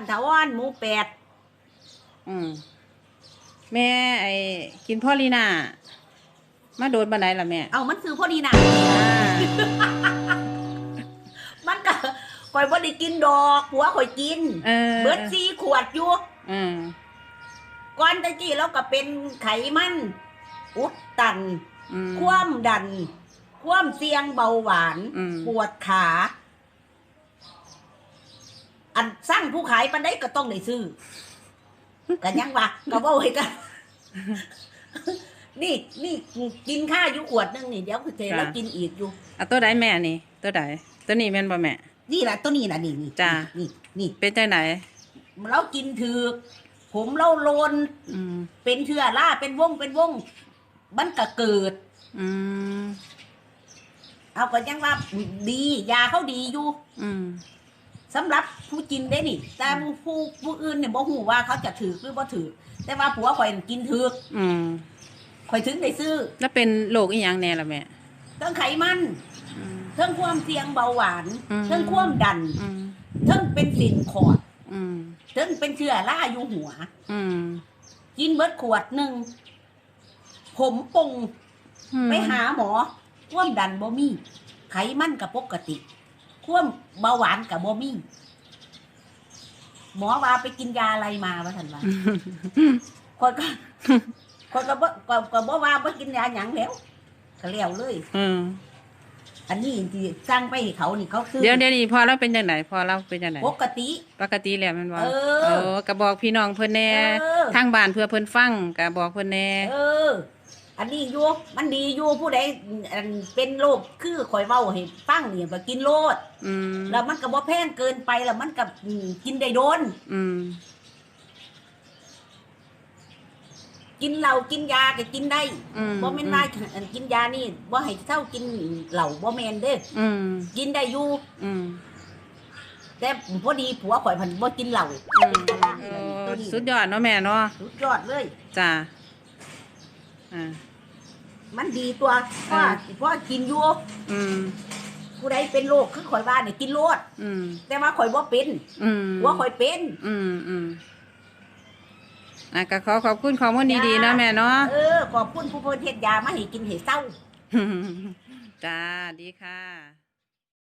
านถาวรหมู่แปดอืมแม่ไอ้กินพ่อลีน่ามาโดนบันไดล่ะแม่ เอามันซื้อพอดีนะอ่ามันก็ข่อยบ่ได้กินดอกผัวข่อยกิน เออเบิดซีขวดอยู่อืมก่อนตะกี้เราก็เป็นไขมัน อุดตัน อืม ความดัน ความเสี่ยงเบาหวาน อืม ปวดขา อันสร้างผู้ขายปันได้ก็ต้องได้ซื้อกันยังวะก็ว่าไว้กันนี่นี่กินข้าวอยู่ขวดหนึงนี่เดี๋ยวคือเทแล้วกินอีกอยู่เอาตัวใดแม่นี่ ตัวใดตัวนี้แม่นบ่แม่ นี่แหละตัวนี้นะนี่นี่จ้ะนี่นี่เป็นจังไหนเรากินถือกผมเราโลนอืมเป็นเชื้อราเป็นวงเป็นวงมันก็เกิด อืมเอาก็ยังว่าดียาเขาดีอยู่ อืม สำหรับผู้กินได้นี่ แต่ผู้ผู้ผู้อื่นเนี่ยบ่ฮู้ว่าเขาจะถือหรือบ่ถือแต่ว่าผัวข่อยกินถือกอืมข่อยถึงได้ซื้อแล้วเป็นโรคอีหยังแน่ล่ะแม่ เรื่องไขมันอืม เรื่องความเสี่ยงเบาหวานอืม เรื่องความดันอืมเรื่องเป็นสินขอดอืมเรื่องเป็นเชื้อราอยู่หัว อืมกินเบิดขวดหนึ่งผมปงไปหาหมอความดันบ่มี ไขมันกับปกติค วามเบาหวานกับบ่มีหมอว่าไปกินยาอะไรมาว่าท่านว่าคนก็คนก็บ่ก็ก็บ่ว่าบ่กินยาหยังแล้วก็แล้วเลย อืมอันนี้ที่สั่งไปให้เขานี่เขาซื้อเดี๋ยวเดี๋ยวนี้พอเราเป็นจังไหนพอเราเป็นจังไหนปกติ ปกติแล้วแมันว่าเออ เออกระบอกพี่น้องเพิ่นแน่เออ ทางบ้านเพื่อเพิ่นฟังกระบอกเพิ่นแน่ เออ อันนี้อยู่มันดีอยู่ผู้ใดอันเป็นโรคคือข่อยเว้าให้ฟังนี่ก็กินโลดอืมแล้วมันก็บ่แพงเกินไปแล้วมันก็อืมกินได้โดน อืมกินเหล้ากินยาก็กินได้อืมบ่แม่นว่าอันกินยานี่บ่ให้เศร้ากินเหล้าบ่แม่นเด้ออืมกินได้อยู่อืมแต่พอดีผัวข่อยเพันบ่กินเหล้าอืมเออสุดยอดเนาะแม่เนาะสุดยอดเลย จ้าอ่า มันดีตัวเพราะอ่าเพราะกินอยู่อืมผู้ใดเป็นโรคคือข่อยว่าเนี่ยกินโลดอืมแต่ว่าข่อยบ่เป็นอืมผัวข่อยเป็น อืมอืมอะก็ขอขอบคุณข้อมูลดีๆเนาะแม่เนาะเออขอบคุณผู้เพิ่นเฮ็ดยามาให้กินให้เศร้า จ้าดีค่ะ